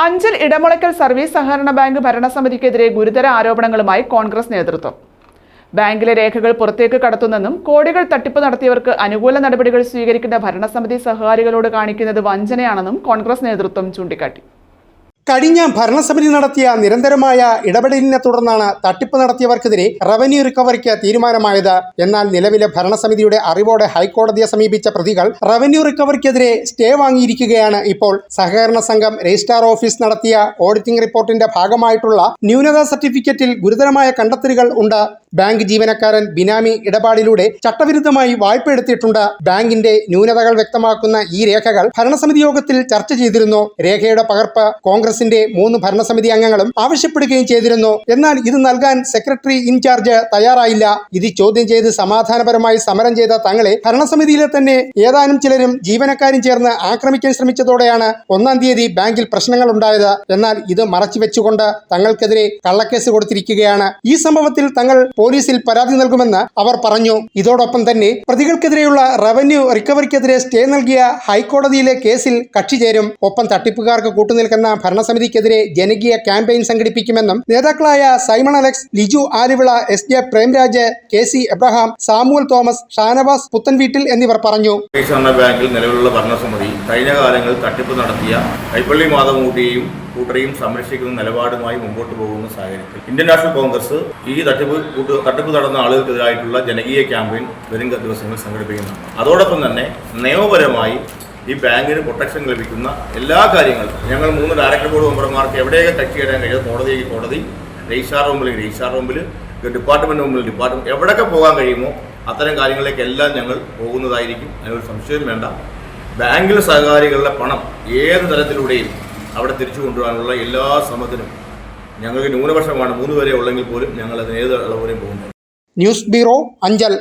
Anchal Edamulakkal service സഹകരണ bank ഭരണസമിതിക്കെതിരെ ഗുരുതര ആരോപണങ്ങളുമായി കോൺഗ്രസ് നേതൃത്വം. ബാങ്കിലെ രേഖകൾ പുറത്തേക്ക് കടത്തുന്നെന്നും കോടികൾ തട്ടിപ്പ് നടത്തിയവർക്ക് അനുകൂല നടപടികൾ സ്വീകരിക്കുന്ന ഭരണസമിതി സഹകാരികളോട് കാണിക്കുന്നത് വഞ്ചനയാണെന്നും കോൺഗ്രസ് നേതൃത്വം ചൂണ്ടിക്കാട്ടി. കഴിഞ്ഞ ഭരണസമിതി നടത്തിയ നിരന്തരമായ ഇടപെടലിനെ തുടർന്നാണ് തട്ടിപ്പ് നടത്തിയവർക്കെതിരെ റവന്യൂ റിക്കവറിക്ക് തീരുമാനമായത്. എന്നാൽ നിലവിലെ ഭരണസമിതിയുടെ അറിവോടെ ഹൈക്കോടതിയെ സമീപിച്ച പ്രതികൾ റവന്യൂ റിക്കവറിക്കെതിരെ സ്റ്റേ വാങ്ങിയിരിക്കുകയാണ് ഇപ്പോൾ. സഹകരണ സംഘം രജിസ്ട്രാർ ഓഫീസ് നടത്തിയ ഓഡിറ്റിംഗ് റിപ്പോർട്ടിന്റെ ഭാഗമായിട്ടുള്ള ന്യൂനതാ സർട്ടിഫിക്കറ്റിൽ ഗുരുതരമായ കണ്ടെത്തലുകൾ ഉണ്ട്. ബാങ്ക് ജീവനക്കാരൻ ബിനാമി ഇടപാടിലൂടെ ചട്ടവിരുദ്ധമായി വായ്പ എടുത്തിട്ടുണ്ട്. ബാങ്കിന്റെ ന്യൂനതകൾ വ്യക്തമാക്കുന്ന ഈ രേഖകൾ ഭരണസമിതി യോഗത്തിൽ ചർച്ച ചെയ്തിരുന്നു. രേഖയുടെ പകർപ്പ് കോൺഗ്രസിന്റെ മൂന്ന് ഭരണസമിതി അംഗങ്ങളും ആവശ്യപ്പെടുകയും ചെയ്തിരുന്നു. എന്നാൽ ഇത് നൽകാൻ സെക്രട്ടറി ഇൻചാർജ് തയ്യാറായില്ല. ഇത് ചോദ്യം ചെയ്ത് സമാധാനപരമായി സമരം ചെയ്ത തങ്ങളെ ഭരണസമിതിയിലെ തന്നെ ഏതാനും ചിലരും ജീവനക്കാരും ചേർന്ന് ആക്രമിക്കാൻ ശ്രമിച്ചതോടെയാണ് ഒന്നാം തീയതി ബാങ്കിൽ പ്രശ്നങ്ങൾ ഉണ്ടായത്. എന്നാൽ ഇത് മറച്ചുവെച്ചുകൊണ്ട് തങ്ങൾക്കെതിരെ കള്ളക്കേസ് കൊടുത്തിരിക്കുകയാണ്. ഈ സംഭവത്തിൽ തങ്ങൾ പോലീസിൽ പരാതി നൽകുമെന്ന് അവർ പറഞ്ഞു. ഇതോടൊപ്പം തന്നെ പ്രതികൾക്കെതിരെയുള്ള റവന്യൂ റിക്കവറിക്കെതിരെ സ്റ്റേ നൽകിയ ഹൈക്കോടതിയിലെ കേസിൽ കക്ഷി ചേരും. ഒപ്പം തട്ടിപ്പുകാർക്ക് കൂട്ടുനിൽക്കുന്ന ഭരണസമിതിക്കെതിരെ ജനകീയ ക്യാമ്പയിൻ സംഘടിപ്പിക്കുമെന്നും നേതാക്കളായ Simon Alex Liju Alivila S J Premraj K C Abraham Samuel Thomas Shanavas Puthenveettil എന്നിവർ പറഞ്ഞു. ബാങ്കിൽ നിലവിലുള്ള ഭരണസമിതി കഴിഞ്ഞ കാലങ്ങളിൽ തട്ടിപ്പ് നടത്തിയ കൈപ്പള്ളി മാധവൻകുട്ടിയെയും കൂട്ടരെയും സംരക്ഷിക്കുന്ന നിലപാടുമായി മുമ്പോട്ട് പോകുന്ന സാഹചര്യത്തിൽ ഇന്ത്യൻ നാഷണൽ കോൺഗ്രസ് ഈ തട്ടിപ്പ് കൂട്ട് തട്ടിപ്പ് നടന്ന ആളുകൾക്കെതിരായിട്ടുള്ള ജനകീയ ക്യാമ്പയിൻ വരും ദിവസങ്ങളിൽ സംഘടിപ്പിക്കുന്നതാണ്. അതോടൊപ്പം തന്നെ നിയമപരമായി ഈ ബാങ്കിന് പ്രൊട്ടക്ഷൻ ലഭിക്കുന്ന എല്ലാ കാര്യങ്ങളും ഞങ്ങൾ മൂന്ന് ഡയറക്ടർ ബോർഡ് മെമ്പർമാർക്ക് എവിടെയൊക്കെ കക്ഷി ഇടാൻ കഴിയുമോ കോടതിക്ക് കോടതി രജിസ്ട്രാർ റൂമിൽ രജിസ്ട്രാർ റൂമിൽ ഡിപ്പാർട്ട്മെന്റ് മുമ്പിൽ ഡിപ്പാർട്ട്മെന്റ് എവിടെയൊക്കെ പോകാൻ കഴിയുമോ അത്തരം കാര്യങ്ങളിലേക്കെല്ലാം ഞങ്ങൾ പോകുന്നതായിരിക്കും. അതിനൊരു സംശയം വേണ്ട. ബാങ്കിൽ സഹകാരികളുടെ പണം ഏത് തരത്തിലൂടെയും അവിടെ തിരിച്ചു കൊണ്ടുപോകാനുള്ള എല്ലാ ശ്രമത്തിനും ഞങ്ങൾക്ക് ന്യൂനപക്ഷമാണ് മൂന്ന് വരെ ഉള്ളെങ്കിൽ പോലും ഞങ്ങൾ അതിന് ഏത് അളവുകളും പോകുന്നത് ന്യൂസ് ബ്യൂറോ അഞ്ചൽ.